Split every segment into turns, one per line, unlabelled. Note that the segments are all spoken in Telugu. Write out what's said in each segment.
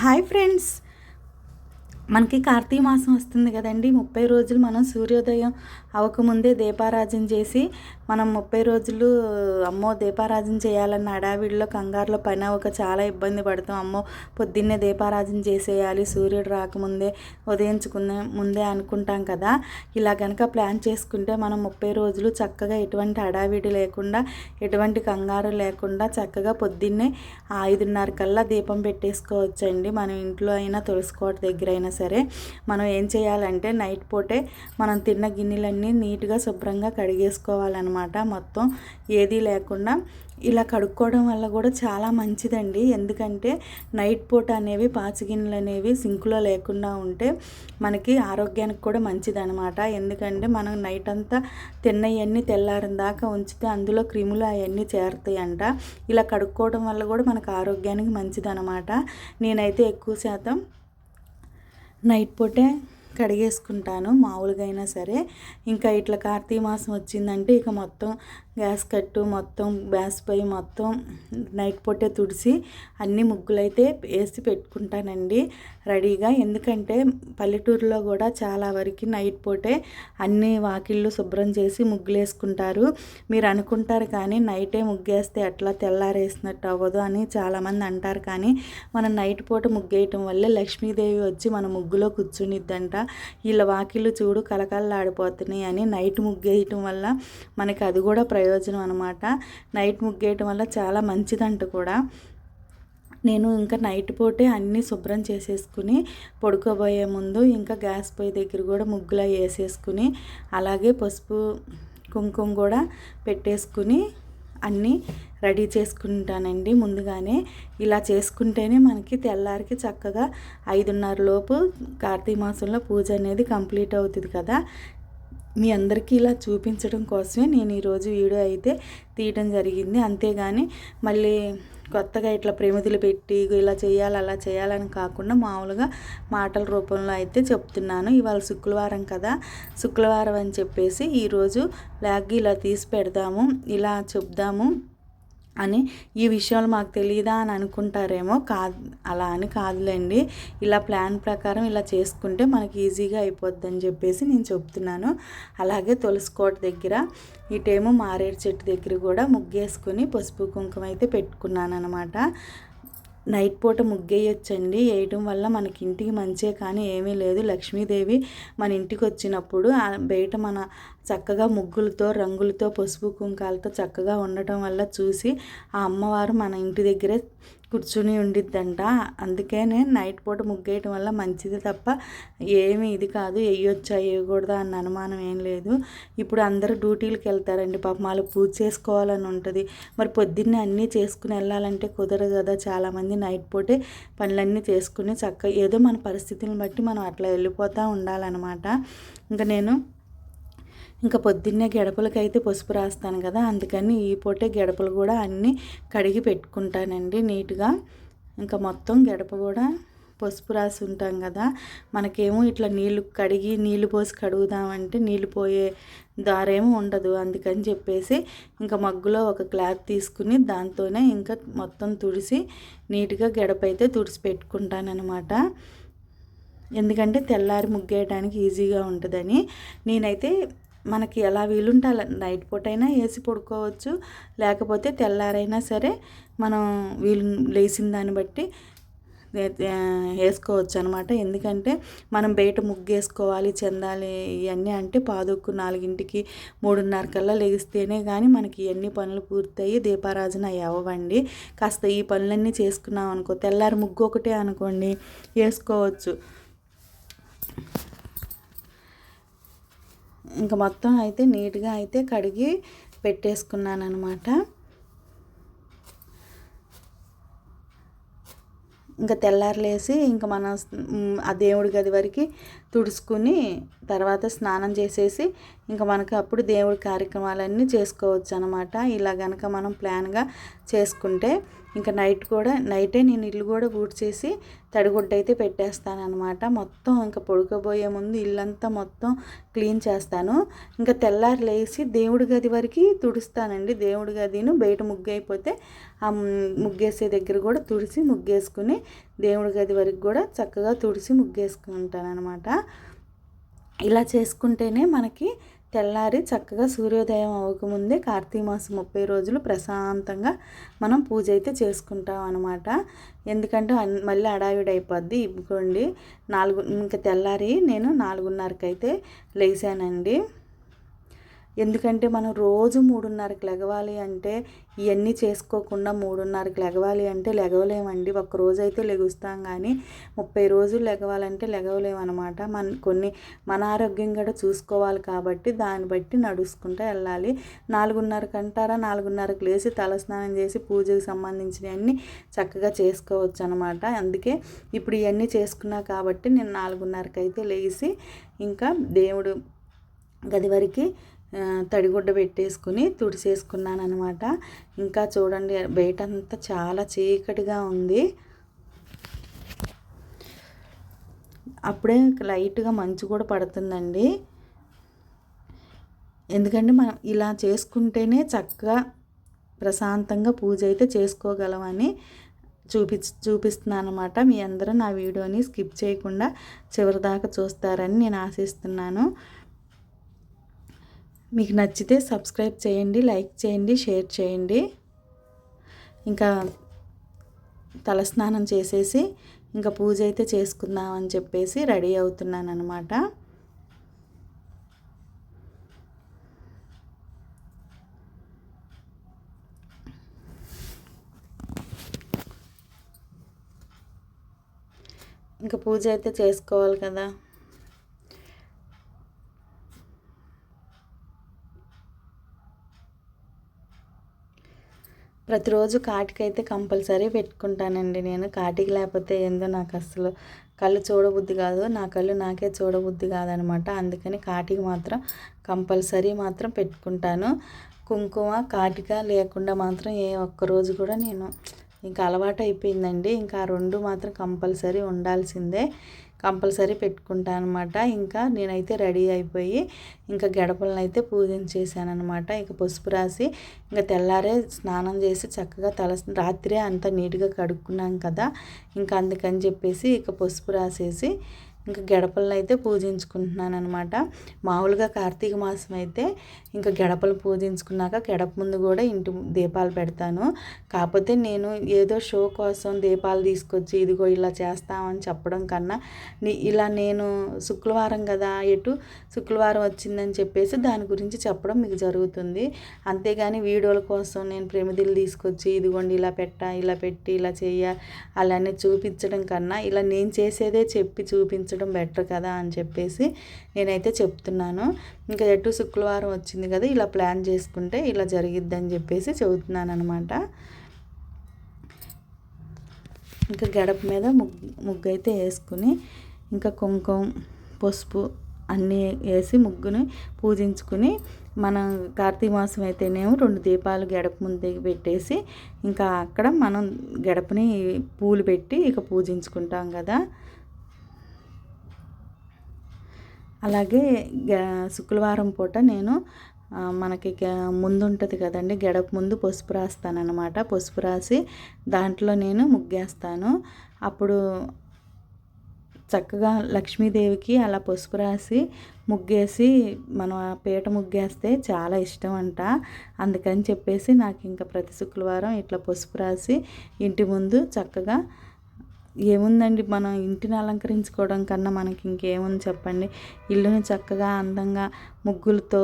Hi friends. మనకి కార్తీక మాసం వస్తుంది కదండి. ముప్పై రోజులు మనం సూర్యోదయం అవ్వకముందే దీపారాజన చేసి మనం ముప్పై రోజులు అమ్మో దీపారాజన చేయాలన్న అడావిడిలో కంగారులో పని అవ్వక చాలా ఇబ్బంది పడతాం. అమ్మో పొద్దున్నే దీపారాజన చేసేయాలి సూర్యుడు రాకముందే ఉదయించుకునే ముందే అనుకుంటాం కదా. ఇలా కనుక ప్లాన్ చేసుకుంటే మనం ముప్పై రోజులు చక్కగా ఎటువంటి అడావిడి లేకుండా ఎటువంటి కంగారు లేకుండా చక్కగా పొద్దున్నే ఐదున్నర కల్లా దీపం పెట్టేసుకోవచ్చండి. మనం ఇంట్లో అయినా తులసికోట దగ్గర అయినా సరే. మనం ఏం చేయాలంటే నైట్ పూటే మనం తిన్న గిన్నెలన్నీ నీట్గా శుభ్రంగా కడిగేసుకోవాలన్నమాట మొత్తం. ఏదీ లేకుండా ఇలా కడుక్కోవడం వల్ల కూడా చాలా మంచిదండి. ఎందుకంటే నైట్ పూట అనేవి పాచిగిన్నెలు అనేవి సింకులో లేకుండా ఉంటే మనకి ఆరోగ్యానికి కూడా మంచిదనమాట ఎందుకంటే మనం నైట్ అంతా తిన్నవన్నీ తెల్లారిన దాకా ఉంచితే అందులో క్రిములు అవన్నీ చేరుతాయంట. ఇలా కడుక్కోవడం వల్ల కూడా మనకు ఆరోగ్యానికి మంచిదనమాట నేనైతే ఎక్కువ శాతం నైట్ పూటే కడిగేసుకుంటాను మామూలుగా అయినా సరే. ఇంకా ఇట్లా కార్తీక మాసం వచ్చిందంటే ఇక మొత్తం గ్యాస్ కట్టు మొత్తం గ్యాస్ పై మొత్తం నైట్ పూటే తుడిసి అన్ని ముగ్గులైతే వేసి పెట్టుకుంటానండి రెడీగా. ఎందుకంటే పల్లెటూరులో కూడా చాలా వరకు నైట్ పూటే అన్ని వాకిళ్ళు శుభ్రం చేసి ముగ్గులు వేసుకుంటారు మీరు అనుకుంటారు కానీ నైటే ముగ్గేస్తే ఎట్లా తెల్లారేసినట్టు అవ్వదు అని చాలామంది అంటారు కానీ మనం నైట్ పూట ముగ్గేయటం వల్ల లక్ష్మీదేవి వచ్చి మన ముగ్గులో కూర్చునిద్దంట. వీళ్ళ వాకిళ్ళు చూడు కలకలలాడిపోతున్నాయి అని నైట్ ముగ్గేయటం వల్ల మనకి అది కూడా ప్రయోజనం ప్రయోజనం అనమాట నైట్ ముగ్గేయటం వల్ల చాలా మంచిదంట కూడా. నేను ఇంకా నైట్ పూటే అన్నీ శుభ్రం చేసేసుకుని పడుకోబోయే ముందు ఇంకా గ్యాస్ పొయ్యి దగ్గర కూడా ముగ్గులా వేసేసుకుని అలాగే పసుపు కుంకుమ కూడా పెట్టేసుకుని అన్నీ రెడీ చేసుకుంటానండి ముందుగానే. ఇలా చేసుకుంటేనే మనకి తెల్లారికి చక్కగా ఐదున్నర లోపు కార్తీక మాసంలో పూజ అనేది కంప్లీట్ అవుతుంది కదా. మీ అందరికీ ఇలా చూపించడం కోసమే నేను ఈరోజు వీడియో అయితే తీయటం జరిగింది. అంతేగాని మళ్ళీ కొత్తగా ఇట్లా ప్రేమితులు పెట్టి ఇలా చేయాలి అలా చేయాలని కాకుండా మామూలుగా మాటల రూపంలో అయితే చెప్తున్నాను. ఇవాళ శుక్రవారం కదా శుక్రవారం అని చెప్పేసి ఈరోజు లాగ్ ఇలా తీసి పెడదాము ఇలా చెప్దాము. అని ఈ విషయాలు మాకు తెలియదా అని అనుకుంటారేమో కాదు అలా అని కాదులేండి. ఇలా ప్లాన్ ప్రకారం ఇలా చేసుకుంటే మనకి ఈజీగా అయిపోద్ది అని చెప్పేసి నేను చెప్తున్నాను. అలాగే తులసికోట దగ్గర ఇటేమో మారేడు చెట్టు దగ్గర కూడా ముగ్గేసుకుని పసుపు కుంకుమ అయితే పెట్టుకున్నాను అనమాట నైట్ పూట ముగ్గేయొచ్చండి. వేయటం వల్ల మనకి ఇంటికి మంచే కానీ ఏమీ లేదు. లక్ష్మీదేవి మన ఇంటికి వచ్చినప్పుడు బయట మన చక్కగా ముగ్గులతో రంగులతో పసుపు కుంకాలతో చక్కగా ఉండటం వల్ల చూసి ఆ అమ్మవారు మన ఇంటి దగ్గరే కూర్చుని ఉండిద్దంట. అందుకనే నైట్ పూట ముగ్గేయటం వల్ల మంచిది తప్ప ఏమి ఇది కాదు వేయొచ్చా వేయకూడదా అన్న అనుమానం ఏం లేదు. ఇప్పుడు అందరూ డ్యూటీలకు వెళ్తారండి పాపం వాళ్ళు పూజ చేసుకోవాలని ఉంటుంది. మరి పొద్దున్నే అన్నీ చేసుకుని వెళ్ళాలంటే కుదరదు కదా. చాలామంది నైట్ పూటే పనులన్నీ చేసుకుని చక్కగా ఏదో మన పరిస్థితిని బట్టి మనం అట్లా వెళ్ళిపోతూ ఉండాలన్నమాట. ఇంకా నేను ఇంకా పొద్దున్నే గడపలకైతే పసుపు రాస్తాను కదా అందుకని ఈ పూటే గడపలు కూడా అన్నీ కడిగి పెట్టుకుంటానండి నీట్గా. ఇంకా మొత్తం గడప కూడా పసుపు రాసి ఉంటాం కదా మనకేమో ఇట్లా నీళ్ళు కడిగి నీళ్ళు పోసి కడుగుదామంటే నీళ్ళు పోయే దారేమో ఉండదు అందుకని చెప్పేసి ఇంకా మగ్గులో ఒక క్లాత్ తీసుకుని దాంతోనే ఇంకా మొత్తం తుడిసి నీట్గా గడప అయితే తుడిసి పెట్టుకుంటానమాట ఎందుకంటే తెల్లారి ముగ్గేయడానికి ఈజీగా ఉంటుందని. నేనైతే మనకి ఎలా వీలుంటే అలా నైట్ పూట అయినా వేసి పడుకోవచ్చు. లేకపోతే తెల్లారైనా సరే మనం వీలు లేచిన దాన్ని బట్టి వేసుకోవచ్చు అనమాట ఎందుకంటే మనం బయట ముగ్గు వేసుకోవాలి చెందాలి ఇవన్నీ అంటే పాదుకు నాలుగింటికి మూడున్నర కల్లా లెగిస్తేనే కానీ మనకి ఇవన్నీ పనులు పూర్తయి దీపారాజన అవ్వండి. కాస్త ఈ పనులన్నీ చేసుకున్నాం అనుకో తెల్లారి ముగ్గు ఒకటే అనుకోండి. వేసుకోవచ్చు. ఇంకా మొత్తం అయితే నీట్గా అయితే కడిగి పెట్టేసుకున్నాను అనమాట ఇంకా తెల్లారులేసి ఇంకా మన ఆ దేవుడి గది వరకు తుడుచుకుని తర్వాత స్నానం చేసేసి ఇంకా మనకు అప్పుడు దేవుడి కార్యక్రమాలన్నీ చేసుకోవచ్చు అనమాట ఇలా కనుక మనం ప్లాన్గా చేసుకుంటే ఇంకా నైట్ కూడా నైటే నేను ఇల్లు కూడా ఊడ్చేసి తడిగుడ్డ అయితే పెట్టేస్తానమాట మొత్తం ఇంకా పడుకోబోయే ముందు ఇల్లంతా మొత్తం క్లీన్ చేస్తాను. ఇంకా తెల్లారి లేచి దేవుడి గది వరకు తుడుస్తానండి. దేవుడి గదిను బయట ముగ్గు అయిపోతే ఆ ముగ్గేసే దగ్గర కూడా తుడిసి ముగ్గేసుకుని దేవుడి గది వరకు కూడా చక్కగా తుడిసి ముగ్గేసుకుంటాను అనమాట ఇలా చేసుకుంటేనే మనకి తెల్లారి చక్కగా సూర్యోదయం అవ్వకముందే కార్తీక మాసం ముప్పై రోజులు ప్రశాంతంగా మనం పూజ అయితే చేసుకుంటాం అనమాట ఎందుకంటే మళ్ళీ అడావిడి అయిపోద్ది. ఇవ్వండి నాలుగు ఇంకా తెల్లారి నేను నాలుగున్నరకైతే లేచానండి. ఎందుకంటే మనం రోజు మూడున్నరకు లెగవాలి అంటే ఇవన్నీ చేసుకోకుండా మూడున్నరకు లెగవాలి అంటే లెగవలేమండి. ఒక రోజు అయితే లెగుస్తాం కానీ ముప్పై రోజులు లెగవాలంటే లెగవలేమన్నమాట మన కొన్ని మన ఆరోగ్యం కూడా చూసుకోవాలి కాబట్టి దాన్ని బట్టి నడుచుకుంటూ వెళ్ళాలి. నాలుగున్నరకు అంటారా నాలుగున్నరకు లేచి తలస్నానం చేసి పూజకు సంబంధించినవన్నీ చక్కగా చేసుకోవచ్చు అనమాట అందుకే ఇప్పుడు ఇవన్నీ చేసుకున్నా కాబట్టి నేను నాలుగున్నరకు అయితే లేచి ఇంకా దేవుడు గది వరకు తడిగుడ్డ పెట్టేసుకుని తుడిసేసుకున్నాను అనమాట ఇంకా చూడండి బయట అంతా చాలా చీకటిగా ఉంది. అప్పుడే లైట్గా మంచు కూడా పడుతుందండి. ఎందుకంటే మనం ఇలా చేసుకుంటేనే చక్కగా ప్రశాంతంగా పూజ అయితే చేసుకోగలమని చూపి చూపిస్తున్నాను అనమాట మీ అందరూ నా వీడియోని స్కిప్ చేయకుండా చివరిదాకా చూస్తారని నేను ఆశిస్తున్నాను. మీకు నచ్చితే సబ్స్క్రైబ్ చేయండి లైక్ చేయండి షేర్ చేయండి. ఇంకా తలస్నానం చేసేసి ఇంకా పూజ అయితే చేసుకుందాం అని చెప్పేసి రెడీ అవుతున్నాను అనమాట ఇంకా పూజ అయితే చేసుకోవాలి కదా. ప్రతిరోజు కాటికైతే కంపల్సరీ పెట్టుకుంటానండి నేను. కాటికి లేకపోతే ఏందో నాకు అసలు కళ్ళు చూడబుద్ధి కాదు. నా కళ్ళు నాకే చూడబుద్ధి కాదనమాట. అందుకని కాటికి మాత్రం కంపల్సరీ మాత్రం పెట్టుకుంటాను. కుంకుమ కాటిక లేకుండా మాత్రం ఏ ఒక్కరోజు కూడా నేను ఇంకా అలవాటు అయిపోయిందండి. ఇంకా రెండు మాత్రం కంపల్సరీ ఉండాల్సిందే. కంపల్సరీ పెట్టుకుంటాను అనమాట ఇంకా నేనైతే రెడీ అయిపోయి ఇంకా గడపలను అయితే పూజించేసాను అనమాట ఇంకా పసుపు రాసి ఇంకా తెల్లారే స్నానం చేసి చక్కగా తల రాత్రే అంతా నీట్గా కడుక్కున్నాం కదా. ఇంకా అందుకని చెప్పేసి ఇక పసుపు రాసేసి ఇంకా గడపలను అయితే పూజించుకుంటున్నాను అనమాట మామూలుగా కార్తీక మాసం అయితే ఇంకా గడపలు పూజించుకున్నాక గడప ముందు కూడా ఇంటి దీపాలు పెడతాను. కాకపోతే నేను ఏదో షో కోసం దీపాలు తీసుకొచ్చి ఇదిగో ఇలా చేస్తామని చెప్పడం కన్నా ఇలా నేను శుక్రవారం కదా ఎటు శుక్రవారం వచ్చిందని చెప్పేసి దాని గురించి చెప్పడం మీకు జరుగుతుంది. అంతేగాని వీడియోల కోసం నేను ప్రేమిదిలు తీసుకొచ్చి ఇదిగోండి ఇలా పెట్ట ఇలా పెట్టి ఇలా చేయ అలానే చూపించడం కన్నా ఇలా నేను చేసేదే చెప్పి చూపించడం చేయడం బెటర్ కదా అని చెప్పేసి నేనైతే చెప్తున్నాను. ఇంకా ఎటు శుక్రవారం వచ్చింది కదా ఇలా ప్లాన్ చేసుకుంటే ఇలా జరిగిద్దని చెప్పేసి చెబుతున్నాను అనమాట ఇంకా గడప మీద ముగ్గు ముగ్గు అయితే వేసుకుని ఇంకా కుంకుమ పసుపు అన్నీ వేసి ముగ్గుని పూజించుకుని మన కార్తీక మాసం అయితేనేమో రెండు దీపాలు గడప ముందు పెట్టేసి ఇంకా అక్కడ మనం గడపని పూలు పెట్టి ఇక పూజించుకుంటాం కదా. అలాగే శుక్రవారం పూట నేను మనకి ముందు ఉంటుంది కదండి గడప ముందు పసుపు రాస్తానమాట పసుపు రాసి దాంట్లో నేను ముగ్గేస్తాను. అప్పుడు చక్కగా లక్ష్మీదేవికి అలా పసుపు రాసి ముగ్గేసి మనం పీట ముగ్గేస్తే చాలా ఇష్టం అంట అందుకని చెప్పేసి నాకు ఇంకా ప్రతి శుక్రవారం ఇట్లా పసుపు రాసి ఇంటి ముందు చక్కగా ఏముందండి మనం ఇంటిని అలంకరించుకోవడం కన్నా మనకి ఇంకేముంది చెప్పండి. ఇల్లుని చక్కగా అందంగా ముగ్గులతో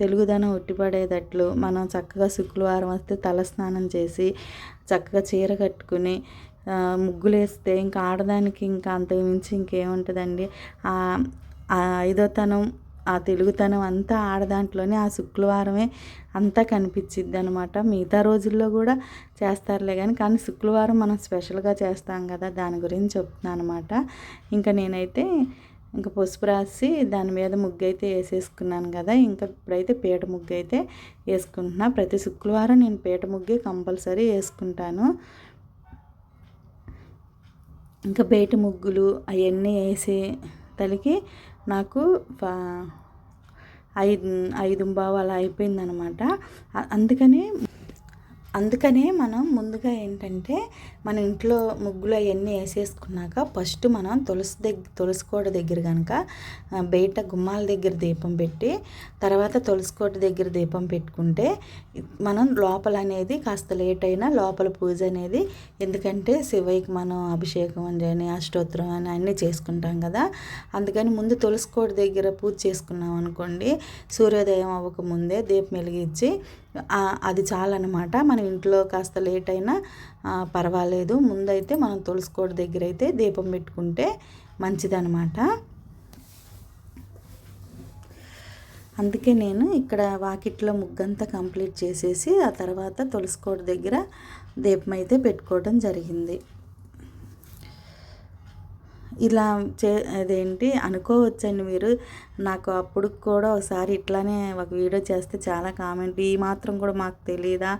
తెలుగుదనం ఉట్టిపడేటట్లు మనం చక్కగా శుక్రవారం వస్తే తలస్నానం చేసి చక్కగా చీర కట్టుకుని ముగ్గులు వేస్తే ఇంకా ఆడదానికి ఇంకా అంతకుమించి ఇంకేముంటుందండి? ఐదోతనం ఆ తెలుగుతనం అంతా ఆడదాంట్లోనే ఆ శుక్రవారమే అంతా కనిపించిద్ది అనమాట మిగతా రోజుల్లో కూడా చేస్తారులే కానీ కానీ శుక్రవారం మనం స్పెషల్గా చేస్తాం కదా దాని గురించి చెప్తున్నాను అనమాట ఇంకా నేనైతే ఇంకా పసుపు రాసి దాని మీద ముగ్గు అయితే వేసేసుకున్నాను కదా ఇంకా ఇప్పుడైతే పీట ముగ్గు అయితే వేసుకుంటున్నా. ప్రతి శుక్రవారం నేను పీట ముగ్గే కంపల్సరీ వేసుకుంటాను. ఇంకా బయట ముగ్గులు అవన్నీ వేసి తలికి నాకు ఐదు ఐదు బావు అలా అయిపోయిందనమాట అందుకని అందుకనే మనం ముందుగా ఏంటంటే మన ఇంట్లో ముగ్గులు అవన్నీ వేసేసుకున్నాక ఫస్ట్ మనం తులసి దగ్గర తులసి కోట దగ్గర కనుక బయట గుమ్మాల దగ్గర దీపం పెట్టి తర్వాత తులసి కోట దగ్గర దీపం పెట్టుకుంటే మనం లోపల అనేది కాస్త లేట్ అయినా లోపల పూజ అనేది ఎందుకంటే శివయ్యకి మనం అభిషేకం అని అష్టోత్తరం అని అన్నీ చేసుకుంటాం కదా. అందుకని ముందు తులసి కోట దగ్గర పూజ చేసుకున్నాం అనుకోండి సూర్యోదయం అవ్వకముందే దీపం వెలిగించి అది చాలన్నమాట. మనం ఇంట్లో కాస్త లేట్ అయినా పర్వాలేదు. ముందైతే మనం తులసికోట దగ్గర అయితే దీపం పెట్టుకుంటే మంచిదనమాట అందుకే నేను ఇక్కడ వాకిట్లో ముగ్గంతా కంప్లీట్ చేసేసి ఆ తర్వాత తులసికోట దగ్గర దీపం అయితే పెట్టుకోవడం జరిగింది. ఇలా చే అదేంటి అనుకోవచ్చండి మీరు. నాకు అప్పుడు కూడా ఒకసారి ఇట్లానే ఒక వీడియో చేస్తే చాలా కామెంట్ ఈ మాత్రం కూడా మాకు తెలియదా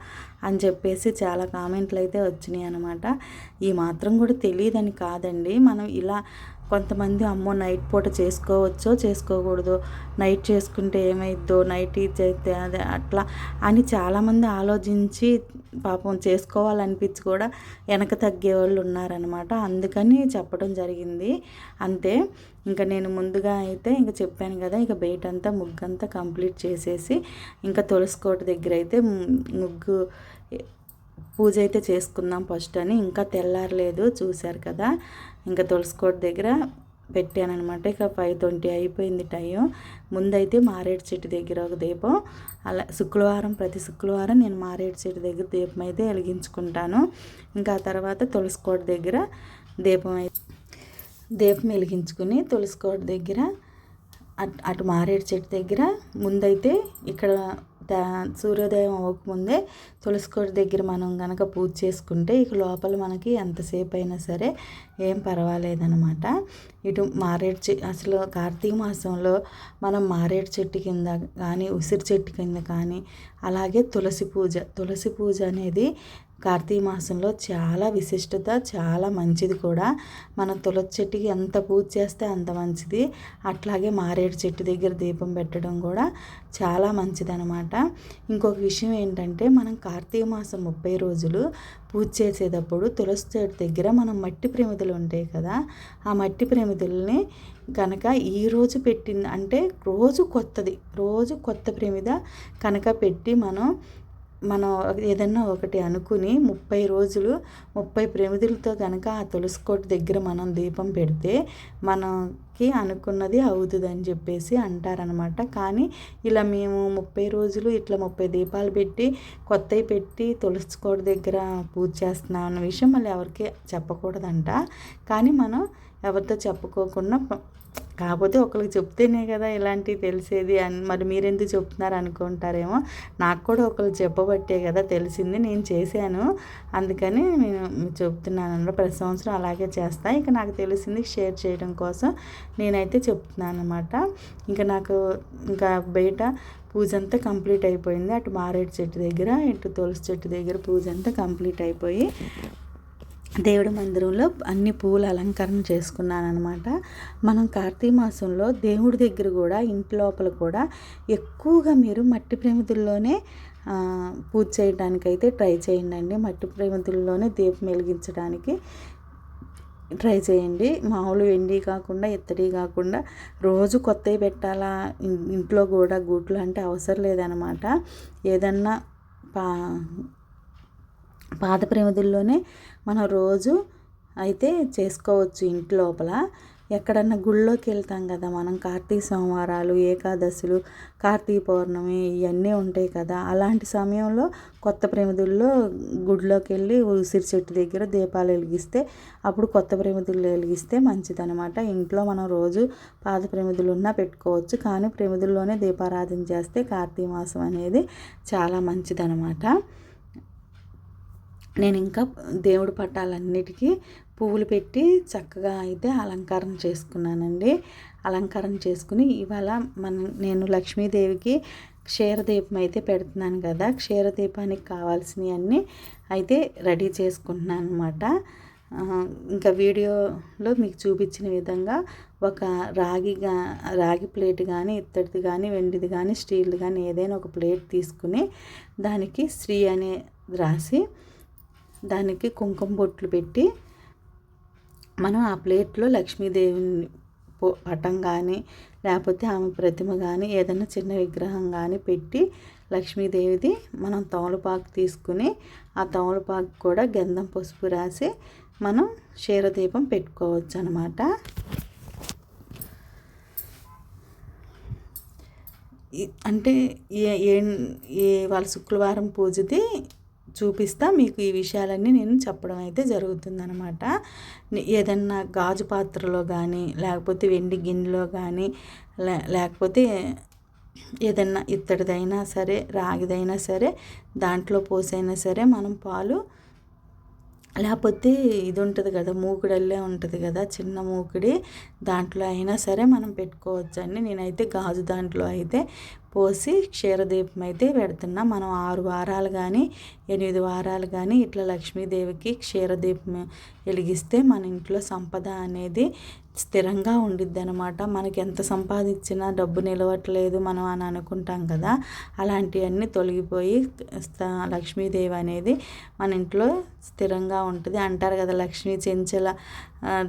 అని చెప్పేసి చాలా కామెంట్లు అయితే వచ్చినాయి అనమాట ఈ మాత్రం కూడా తెలియదని కాదండి. మనం ఇలా కొంతమంది అమ్మో నైట్ పూట చేసుకోవచ్చో చేసుకోకూడదు నైట్ చేసుకుంటే ఏమైద్దో నైట్ చేస్తే అదే అట్లా అని చాలామంది ఆలోచించి పాపం చేసుకోవాలనిపించి కూడా వెనక తగ్గే వాళ్ళు ఉన్నారనమాట అందుకని చెప్పడం జరిగింది. అంతే. ఇంకా నేను ముందుగా అయితే ఇంకా చెప్పాను కదా ఇక బయట అంతా ముగ్గంతా కంప్లీట్ చేసేసి ఇంకా తులసికోట దగ్గర అయితే ముగ్గు పూజ అయితే చేసుకుందాం ఫస్ట్ అని. ఇంకా తెల్లారలేదు చూశారు కదా. ఇంకా తులసికోట దగ్గర పెట్టానమాట ఇక ఫైవ్ ట్వంటీ అయిపోయింది టైం. ముందైతే మారేడు చెట్టు దగ్గర ఒక దీపం. అలా శుక్రవారం ప్రతి శుక్రవారం నేను మారేడు చెట్టు దగ్గర దీపం అయితే వెలిగించుకుంటాను. ఇంకా ఆ తర్వాత తులసికోట దగ్గర దీపం అయితే దీపం వెలిగించుకుని తులసికోట దగ్గర అటు అటు మారేడు చెట్టు దగ్గర ముందైతే ఇక్కడ సూర్యోదయం అవ్వకముందే తులసికోట దగ్గర మనం కనుక పూజ చేసుకుంటే ఇక లోపల మనకి ఎంతసేపు అయినా సరే ఏం పర్వాలేదనమాట ఇటు మారేడు చె అసలు కార్తీక మాసంలో మనం మారేడు చెట్టు కింద కానీ ఉసిరి చెట్టు కింద కానీ అలాగే తులసి పూజ. తులసి పూజ అనేది కార్తీక మాసంలో చాలా విశిష్టత చాలా మంచిది కూడా. మన తులసి చెట్టుకి ఎంత పూజ చేస్తే అంత మంచిది. అట్లాగే మారేడు చెట్టు దగ్గర దీపం పెట్టడం కూడా చాలా మంచిది అనమాట ఇంకొక విషయం ఏంటంటే మనం కార్తీక మాసం ముప్పై రోజులు పూజ చేసేటప్పుడు తులసి చెట్టు దగ్గర మనం మట్టి ప్రమిదలు ఉంటాయి కదా ఆ మట్టి ప్రమిదల్ని కనుక ఈరోజు పెట్టింది అంటే రోజు కొత్తది రోజు కొత్త ప్రమిద కనుక పెట్టి మనం మనం ఏదన్నా ఒకటి అనుకుని ముప్పై రోజులు ముప్పై ప్రమిదులతో కనుక ఆ తులసికోట దగ్గర మనం దీపం పెడితే మనకి అనుకున్నది అవుతుందని చెప్పేసి అంటారనమాట కానీ ఇలా మేము ముప్పై రోజులు ఇట్లా ముప్పై దీపాలు పెట్టి కొత్తవి పెట్టి తులసికోట దగ్గర పూజ చేస్తున్నాం అన్న విషయం మళ్ళీ ఎవరికి చెప్పకూడదంట. కానీ మనం ఎవరితో చెప్పుకోకుండా కాకపోతే ఒకరికి చెప్తేనే కదా ఇలాంటివి తెలిసేది అని మరి మీరెందుకు చెప్తున్నారు అనుకుంటారేమో. నాకు కూడా ఒకరు చెప్పబట్టే కదా తెలిసింది నేను చేశాను. అందుకని నేను చెప్తున్నాను ప్రతి సంవత్సరం అలాగే చేస్తాను ఇక నాకు తెలిసింది షేర్ చేయడం కోసం నేనైతే చెప్తున్నాను అనమాట. ఇంకా నాకు ఇంకా బయట పూజ అంతా కంప్లీట్ అయిపోయింది. అటు మారేడు చెట్టు దగ్గర ఇటు తులసి చెట్టు దగ్గర పూజ అంతా కంప్లీట్ అయిపోయి దేవుడి మందిరంలో అన్ని పూల అలంకరణ చేసుకున్నాను అనమాట మనం కార్తీక మాసంలో దేవుడి దగ్గర కూడా ఇంటి లోపల కూడా ఎక్కువగా మీరు మట్టి ప్రమిదుల్లోనే పూజ చేయడానికి అయితే ట్రై చేయండి అండి మట్టి ప్రమిదుల్లోనే దీపం వెలిగించడానికి ట్రై చేయండి. మామూలు వెండి కాకుండా ఇత్తడి కాకుండా రోజు కొత్తవి పెట్టాలా ఇంట్లో కూడా గూట్లు అంటే అవసరం లేదనమాట ఏదన్నా పా పాత ప్రమిదుల్లోనే మనం రోజు అయితే చేసుకోవచ్చు ఇంటి లోపల. ఎక్కడన్నా గుళ్ళోకి వెళ్తాం కదా మనం కార్తీక సోమవారాలు ఏకాదశులు కార్తీక పౌర్ణమి ఇవన్నీ ఉంటాయి కదా. అలాంటి సమయంలో కొత్త ప్రమిదుల్లో గుడిలోకి వెళ్ళి ఉసిరి చెట్టు దగ్గర దీపాలు వెలిగిస్తే అప్పుడు కొత్త ప్రమిదులు వెలిగిస్తే మంచిదనమాట ఇంట్లో మనం రోజు పాత ప్రమిదులు ఉన్నా పెట్టుకోవచ్చు కానీ ప్రమిదుల్లోనే దీపారాధన చేస్తే కార్తీక మాసం అనేది చాలా మంచిదనమాట నేను ఇంకా దేవుడి పట్టాలన్నిటికీ పువ్వులు పెట్టి చక్కగా అయితే అలంకారం చేసుకున్నానండి. అలంకారం చేసుకుని ఇవాళ మన నేను లక్ష్మీదేవికి క్షీరదీపం అయితే పెడుతున్నాను కదా క్షీరదీపానికి కావాల్సినవి అన్నీ అయితే రెడీ చేసుకుంటున్నాను అనమాట ఇంకా వీడియోలో మీకు చూపించిన విధంగా ఒక రాగి రాగి ప్లేట్ కానీ ఇత్తడిది కానీ వెండిది కానీ స్టీల్ది కానీ ఏదైనా ఒక ప్లేట్ తీసుకుని దానికి శ్రీ అనే రాసి దానికి కుంకుమ బొట్లు పెట్టి మనం ఆ ప్లేట్లో లక్ష్మీదేవిని పటం కానీ లేకపోతే ఆమె ప్రతిమ కానీ ఏదైనా చిన్న విగ్రహం కానీ పెట్టి లక్ష్మీదేవిది మనం తమలపాకు తీసుకుని ఆ తమలపాకు కూడా గంధం పసుపు రాసి మనం క్షీరదీపం పెట్టుకోవచ్చు అనమాట అంటే ఏ ఏ వాళ్ళ శుక్రవారం పూజది చూపిస్తా. మీకు ఈ విషయాలన్నీ నేను చెప్పడం అయితే జరుగుతుందనమాట ఏదన్నా గాజు పాత్రలో కానీ లేకపోతే వెండి గిన్నెలో కానీ లేకపోతే ఏదన్నా ఇత్తడిదైనా సరే రాగిదైనా సరే దాంట్లో పోసైనా సరే మనం పాలు లేకపోతే ఇది ఉంటుంది కదా మూకుడల్లే ఉంటుంది కదా చిన్న మూకుడి దాంట్లో అయినా సరే మనం పెట్టుకోవచ్చు అండి నేనైతే గాజు దాంట్లో అయితే పోసి క్షీరదీపం అయితే పెడుతున్నాం. మనం ఆరు వారాలు కానీ ఎనిమిది వారాలు కానీ ఇట్లా లక్ష్మీదేవికి క్షీరదీపం వెలిగిస్తే మన ఇంట్లో సంపద అనేది స్థిరంగా ఉండిద్ది అనమాట మనకి ఎంత సంపాదించినా డబ్బు నిలవట్లేదు మనం అని అనుకుంటాం కదా. అలాంటివన్నీ తొలగిపోయి లక్ష్మీదేవి అనేది మన ఇంట్లో స్థిరంగా ఉంటుంది. అంటారు కదా లక్ష్మీ చెంచల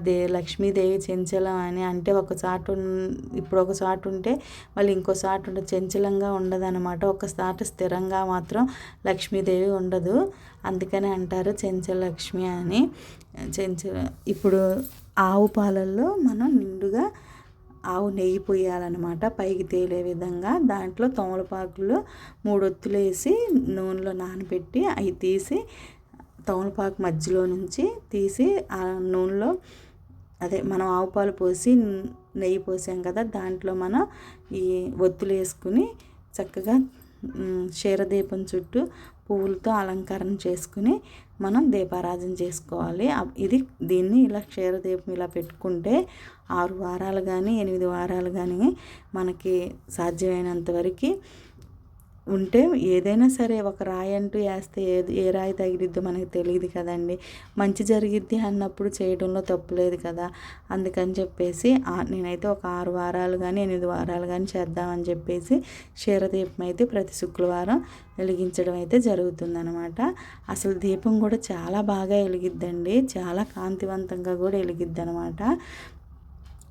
దే లక్ష్మీదేవి చెంచలం అని. అంటే ఒక చాటు ఇప్పుడు ఒక చాటు ఉంటే మళ్ళీ ఇంకో చాటు ఉంటే చంచలంగా ఉండదు అనమాట ఒక స్థాట స్థిరంగా మాత్రం లక్ష్మీదేవి ఉండదు. అందుకని అంటారు చెంచల లక్ష్మి అని. చెంచల ఇప్పుడు ఆవు పాలల్లో మనం నిండుగా ఆవు నెయ్యి పోయాలన్నమాట పైకి తేలే విధంగా దాంట్లో తమలపాకులు మూడొత్తులు వేసి నూనెలో నానబెట్టి అవి తీసి తమలపాకు మధ్యలో నుంచి తీసి ఆ నూనెలో అదే మనం ఆవు పాలు పోసి నెయ్యి పోసాం కదా దాంట్లో మనం ఈ ఒత్తులు వేసుకుని చక్కగా క్షీరదీపం చుట్టూ పువ్వులతో అలంకరణ చేసుకుని మనం దీపారాధన చేసుకోవాలి. ఇది దీన్ని ఇలా క్షీరదీపం ఇలా పెట్టుకుంటే ఆరు వారాలు కానీ ఎనిమిది వారాలు కానీ మనకి సాధ్యమైనంత వరకు ఉంటే ఏదైనా సరే ఒక రాయి అంటూ వేస్తే ఏది ఏ రాయి తగిలిద్దో మనకు తెలియదు కదండి. మంచి జరిగిద్ది అన్నప్పుడు చేయడంలో తప్పులేదు కదా. అందుకని చెప్పేసి నేనైతే ఒక ఆరు వారాలు కానీ ఎనిమిది వారాలు కానీ చేద్దామని చెప్పేసి క్షీరదీపం అయితే ప్రతి శుక్రవారం వెలిగించడం అయితే జరుగుతుందనమాట అసలు దీపం కూడా చాలా బాగా వెలిగిద్దండి. చాలా కాంతివంతంగా కూడా వెలిగిద్ది అనమాట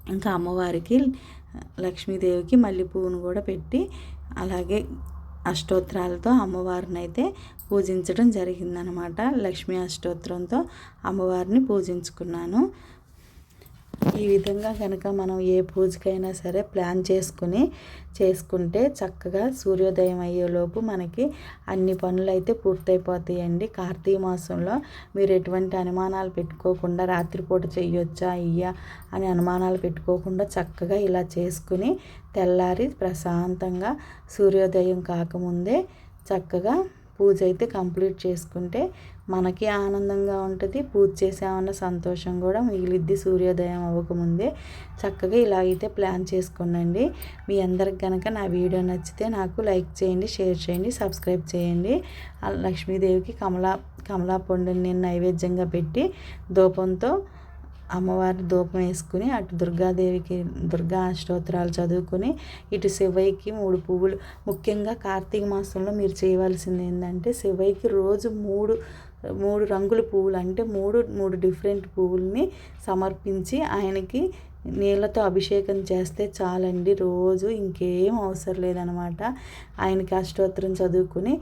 ఇంకా అమ్మవారికి లక్ష్మీదేవికి మల్లెపూను కూడా పెట్టి అలాగే అష్టోత్తరాలతో అమ్మవారిని అయితే పూజించడం జరిగిందనమాట. లక్ష్మీ అష్టోత్తరంతో అమ్మవారిని పూజించుకున్నాను. ఈ విధంగా కనుక మనం ఏ పూజకైనా సరే ప్లాన్ చేసుకుని చేసుకుంటే చక్కగా సూర్యోదయం అయ్యేలోపు మనకి అన్ని పనులు అయితే పూర్తయిపోతాయండి. కార్తీక మాసంలో మీరు ఎటువంటి అనుమానాలు పెట్టుకోకుండా రాత్రిపూట చెయ్యొచ్చా అయ్యా అని అనుమానాలు పెట్టుకోకుండా చక్కగా ఇలా చేసుకుని తెల్లారి ప్రశాంతంగా సూర్యోదయం కాకముందే చక్కగా పూజ అయితే కంప్లీట్ చేసుకుంటే మనకి ఆనందంగా ఉంటుంది. పూజ చేసామన్న సంతోషం కూడా మిగిలిద్ది. సూర్యోదయం అవ్వకముందే చక్కగా ఇలా అయితే ప్లాన్ చేసుకోనండి మీ అందరికి కనుక నా వీడియో నచ్చితే నాకు లైక్ చేయండి షేర్ చేయండి సబ్స్క్రైబ్ చేయండి. లక్ష్మీదేవికి కమలా కమలా పండుని నేను నైవేద్యంగా పెట్టి దూపంతో అమ్మవారి ధూపం వేసుకుని అటు దుర్గాదేవికి దుర్గా అష్టోత్తరాలు చదువుకుని ఇటు శివయ్యకి మూడు పువ్వులు. ముఖ్యంగా కార్తీక మాసంలో మీరు చేయవలసింది ఏంటంటే శివయ్యకి రోజు మూడు మూడు రంగుల పువ్వులు అంటే మూడు మూడు డిఫరెంట్ పువ్వుల్ని సమర్పించి ఆయనకి నీళ్ళతో అభిషేకం చేస్తే చాలండి. రోజు ఇంకేం అవసరం లేదనమాట. ఆయనకి అష్టోత్తరం చదువుకుని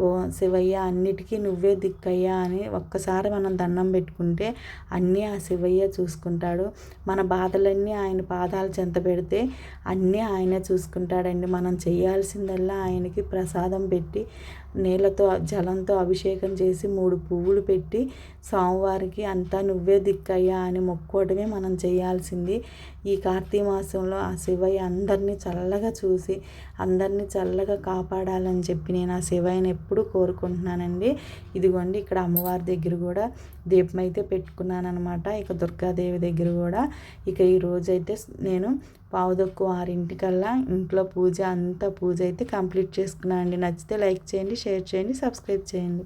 ఓ శివయ్య అన్నిటికీ నువ్వే దిక్కయ్యా అని ఒక్కసారి మనం దండం పెట్టుకుంటే అన్నీ ఆ శివయ్య చూసుకుంటాడు. మన బాధలన్నీ ఆయన పాదాలు చెంత పెడితే అన్నీ ఆయనే చూసుకుంటాడండి. మనం చేయాల్సిందల్లా ఆయనకి ప్రసాదం పెట్టి నీళ్ళతో జలంతో అభిషేకం చేసి మూడు పువ్వులు పెట్టి స్వామివారికి అంతా నువ్వే దిక్కయ్యా అని మొక్కోవడమే మనం చేయాల్సింది. ఈ కార్తీక మాసంలో ఆ శివయ్య అందరినీ చల్లగా చూసి అందరినీ చల్లగా కాపాడాలని చెప్పి నేను ఆ శివయ్యని ఎప్పుడు కోరుకుంటున్నానండి. ఇదిగోండి ఇక్కడ అమ్మవారి దగ్గర కూడా దీపం అయితే పెట్టుకున్నాను అనమాట ఇక దుర్గాదేవి దగ్గర కూడా. ఇక ఈ అయితే నేను పావుదొక్కు ఆరింటికల్లా ఇంట్లో పూజ అంతా పూజ అయితే కంప్లీట్ చేసుకున్నాను అండి నచ్చితే లైక్ చేయండి షేర్ చేయండి సబ్స్క్రైబ్ చేయండి.